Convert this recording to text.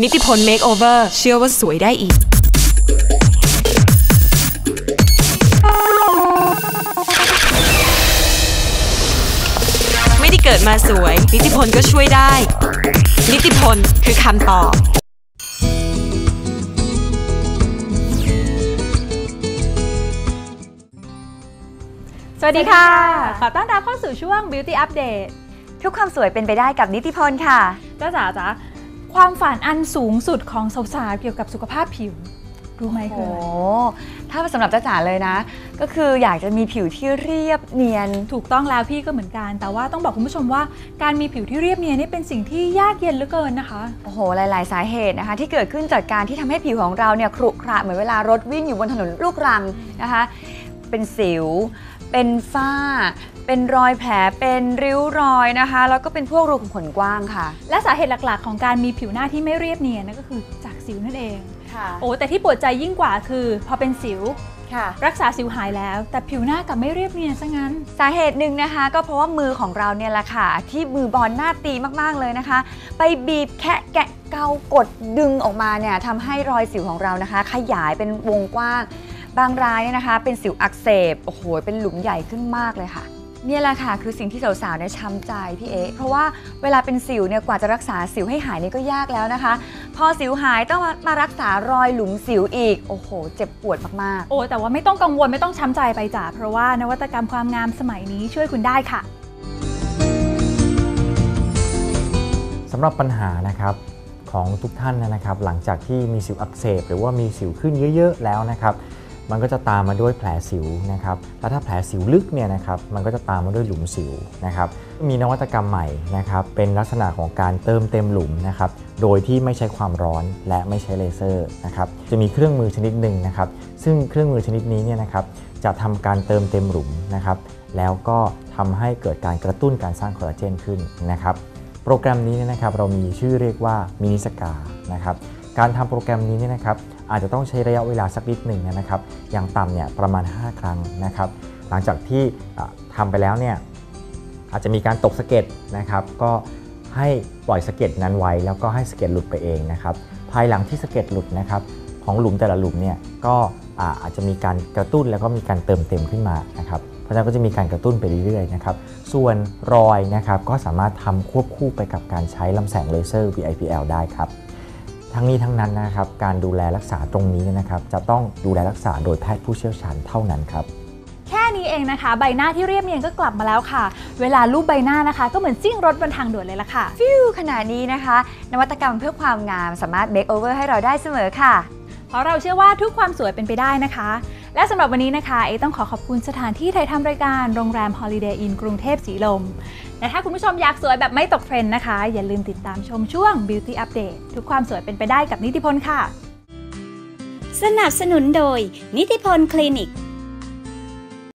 นิติพล Makeover เชื่อว่าสวยได้อีก ไม่ได้เกิดมาสวย นิติพลก็ช่วยได้ นิติพลคือคำตอบสวัสดีค่ะ ขอต้อนรับเข้าสู่ช่วง Beauty Update ทุกความสวยเป็นไปได้กับนิติพลค่ะจ้าจ๋าจ๋า ความฝันอันสูงสุดของสาวๆเกี่ยวกับสุขภาพผิว รู้ไหมคือโอ้อะไรถ้าสำหรับจ้าจ๋าเลยนะ ก็คืออยากจะมีผิวที่เรียบเนียน ถูกต้องแล้วพี่ก็เหมือนกัน แต่ว่าต้องบอกคุณผู้ชมว่าการมีผิวที่เรียบเนียนนี่เป็นสิ่งที่ยากเย็นเหลือเกินนะคะ โอ้โห หลาย ๆ สาเหตุนะคะ ที่เกิดขึ้นจากการที่ทำให้ผิวของเราเนี่ย ครุขระเหมือนเวลารถวิ่งอยู่บนถนนลูกรังนะคะ เป็นสิว เป็นฝ้า เป็นรอยแผล เป็นริ้วรอยนะคะ แล้วก็เป็นพวกรูขุมขนกว้างค่ะ และสาเหตุหลักๆ ของการมีผิวหน้าที่ไม่เรียบเนียนนั่นก็คือจากสิวนั่นเอง ค่ะ โอ้แต่ที่ปวดใจยิ่งกว่าคือ พอเป็นสิวค่ะ รักษาสิวหายแล้ว แต่ผิวหน้ากลับไม่เรียบเนียนซะงั้น สาเหตุหนึ่งนะคะ ก็เพราะว่ามือของเราเนี่ยแหละค่ะ ที่มือบอลหน้าตีมากๆเลยนะคะ ไปบีบแคะแกะเกากดดึงออกมาเนี่ยทำให้รอยสิวของเรานะคะ ขยายเป็นวงกว้าง บางรายเนี่ยนะคะ เป็นสิวอักเสบโอ้โหเป็นหลุมใหญ่ขึ้นมากเลยค่ะเนี่ยแหละค่ะคือสิ่งที่สาวๆเนี่ยช้ำใจพี่เอ๊ะเพราะว่าเวลาเป็นสิวเนี่ยกว่าจะรักษาสิวให้หายนี่ก็ยากแล้วนะคะ พอสิวหายต้องมามารักษารอยหลุมสิวอีกโอ้โห เจ็บปวดมากๆ โอ้แต่ว่าไม่ต้องกังวลไม่ต้องช้ำใจไปจ้ะเพราะว่านวัตกรรมความงามสมัยนี้ช่วยคุณได้ค่ะสำหรับปัญหานะครับของทุกท่านนะครับ หลังจากที่มีสิวอักเสบ หรือว่ามีสิวขึ้นเยอะ ๆ แล้วนะครับ มันก็จะตามมาด้วยแผลสิวนะครับ แล้วถ้าแผลสิวลึกเนี่ยนะครับ มันก็จะตามมาด้วยหลุมสิวนะครับ มีนวัตกรรมใหม่นะครับ เป็นลักษณะของการเติมเต็มหลุมนะครับ โดยที่ไม่ใช้ความร้อนและไม่ใช้เลเซอร์นะครับ จะมีเครื่องมือชนิดหนึ่งนะครับ ซึ่งเครื่องมือชนิดนี้เนี่ยนะครับ จะทำการเติมเต็มหลุมนะครับ แล้วก็ทำให้เกิดการกระตุ้นการสร้างคอลลาเจนขึ้นนะครับ โปรแกรมนี้เนี่ยนะครับ เรามีชื่อเรียกว่ามินิสกานะครับ การทำโปรแกรมนี้เนี่ยนะครับอาจจะต้องใช้ระยะเวลาสักนิดหนึ่งนะครับ อย่างต่ำเนี่ยประมาณ 5 ครั้งนะครับ หลังจากที่อะทำไปแล้วเนี่ยอาจจะมีการตกสะเก็ดนะครับ ก็ให้ปล่อยสะเก็ดนั้นไว้ แล้วก็ให้สะเก็ดหลุดไปเองนะครับ ภายหลังที่สะเก็ดหลุดนะครับของหลุมแต่ละหลุมเนี่ยก็อาอาจจะมีการกระตุ้นแล้วก็มีการเติมเต็มขึ้นมานะครับเพราะฉะนั้นก็จะมีการกระตุ้นไปเรื่อยๆนะครับส่วนรอยนะครับก็สามารถทำควบคู่ไปกับการใช้ลำแสงเลเซอร์ VIPL ได้ครับ ทั้งนี้ทั้งนั้นนะครับ การดูแลรักษาตรงนี้เนยนะครับ จะต้องดูแลรักษาโดยแพทย์ผู้เชี่ยวชาญเท่านั้นครับ แค่นี้เองนะคะ ใบหน้าที่เรียบเนียนก็กลับมาแล้วค่ะ เวลารูปใบหน้านะคะ ก็เหมือนซิ่งรถบนทางด่วนเลยละค่ะ ฟิวขนาดนี้นะคะ นวัตกรรมเพื่อความงามสามารถ make over ให้เราได้เสมอค่ะ เพราะเราเชื่อว่าทุกความสวยเป็นไปได้นะคะ และสำหรับวันนี้นะคะ เอต้องขอขอบคุณสถานที่ไทยทำรายการโรงแรม Holiday Inn กรุงเทพสีลม และถ้าคุณผู้ชมอยากสวยแบบไม่ตกเทรนด์นะคะ อย่าลืมติดตามชมช่วง Beauty Update ทุกความสวยเป็นไปได้กับนิติพลค่ะ สนับสนุนโดยนิติพลคลินิก